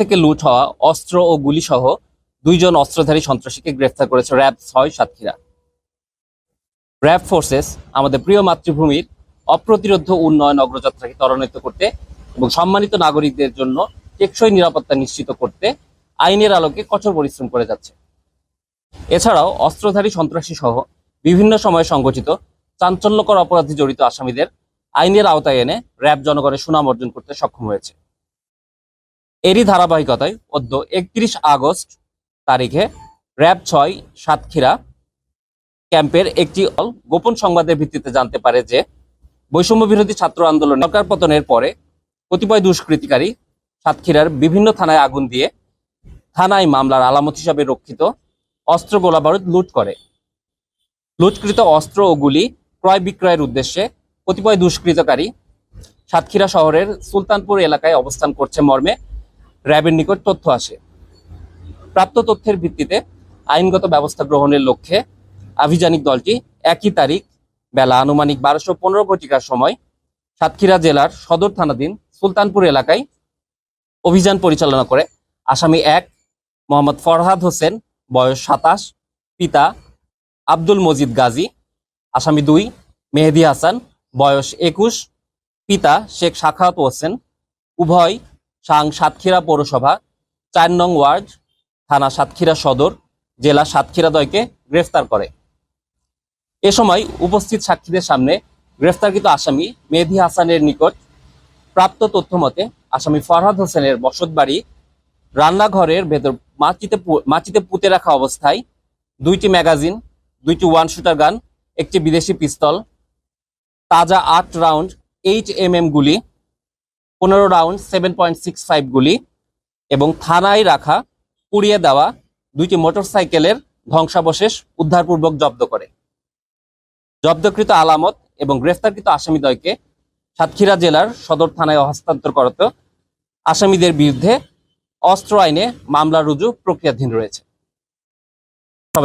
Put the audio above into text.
থেকে লুট হওয়া অস্ত্র ও গুলি সহ দুইজন অস্ত্রধারী সন্ত্রাসীকে গ্রেফতার করেছে র্যাব ছয় সাতক্ষীরা। র্যাব ফোর্সেস আমাদের প্রিয় মাতৃভূমির অপ্রতিরোধ উন্নয়ন অগ্রযাত্রাকে ত্বরান্বিত করতে এবং সম্মানিত নাগরিকদের জন্য টেকসই নিরাপত্তা নিশ্চিত করতে আইনের আলোকে কঠোর পরিশ্রম করে যাচ্ছে। এছাড়াও অস্ত্রধারী সন্ত্রাসী সহ বিভিন্ন সময়ে সংগঠিত চাঞ্চল্যকর অপরাধে জড়িত আসামিদের আইনের আওতায় এনে র্যাব জনগণের সুনাম অর্জন করতে সক্ষম হয়েছে। এরই ধারাবাহিকতায় অদ্য একত্রিশ আগস্ট তারিখে র্যাব ছয়, সাতক্ষীরা ক্যাম্পের একটি গোপন সংবাদের ভিত্তিতে জানতে পারে যে বৈষম্য বিরোধী ছাত্র আন্দোলন সরকার পতনের পরে কতিপয় দুষ্কৃতিকারী সাতক্ষীরার বিভিন্ন থানায় আগুন দিয়ে থানায় মামলার আলামত হিসাবে রক্ষিত অস্ত্র গোলাবারুদ লুট করে। লুটকৃত অস্ত্র ও গুলি ক্রয় বিক্রয়ের উদ্দেশ্যে কতিপয় দুষ্কৃতকারী সাতক্ষীরা শহরের সুলতানপুর এলাকায় অবস্থান করছে মর্মে। র্যাবের নিকট তথ্য আসে। প্রাপ্ত তথ্যের ভিত্তিতে আইনগত ব্যবস্থা গ্রহণের লক্ষ্যে আভিযানিক দলটি একই তারিখ বেলা আনুমানিক বারোশো পনেরো ঘটিকার সময় সাতক্ষীরা জেলার সদর থানাধীন সুলতানপুর এলাকায় অভিযান পরিচালনা করে। আসামি এক, মোহাম্মদ ফরহাদ হোসেন, বয়স সাতাশ, পিতা আব্দুল মজিদ গাজী। আসামি দুই, মেহেদি হাসান, বয়স একুশ, পিতা শেখ সাখাওয়াত হোসেন। উভয় সাং সাতক্ষীরা পৌরসভা, চার নং ওয়ার্ড, থানা সাতক্ষীরা সদর, জেলা সাতক্ষীরাদয়কে গ্রেফতার করে। এ সময় উপস্থিত সাক্ষীদের সামনে গ্রেফতারকৃত আসামি মেহেদি হাসানের নিকট প্রাপ্ত তথ্য মতে আসামি ফরহাদ হোসেনের বসতবাড়ি রান্নাঘরের ভেতর মাচিতে মাচিতে পুঁতে রাখা অবস্থায় দুইটি ম্যাগাজিন, দুইটি ওয়ান শুটার গান, একটি বিদেশি পিস্তল, তাজা আট রাউন্ড এইচ এম এম গুলি পনেরো round seven point six five গুলি এবং থানায় রাখা, পুড়িয়ে দেওয়া দুইটি মোটরসাইকেলের ধ্বংসাবশেষ উদ্ধারপূর্বক জব্দ করে। জব্দকৃত আলামত এবং গ্রেফতারকৃত আসামিদ্বয়কে সাতক্ষীরা জেলার সদর থানায় হস্তান্তর করত আসামিদের বিরুদ্ধে অস্ত্র আইনে মামলা রুজু প্রক্রিয়াধীন রয়েছে।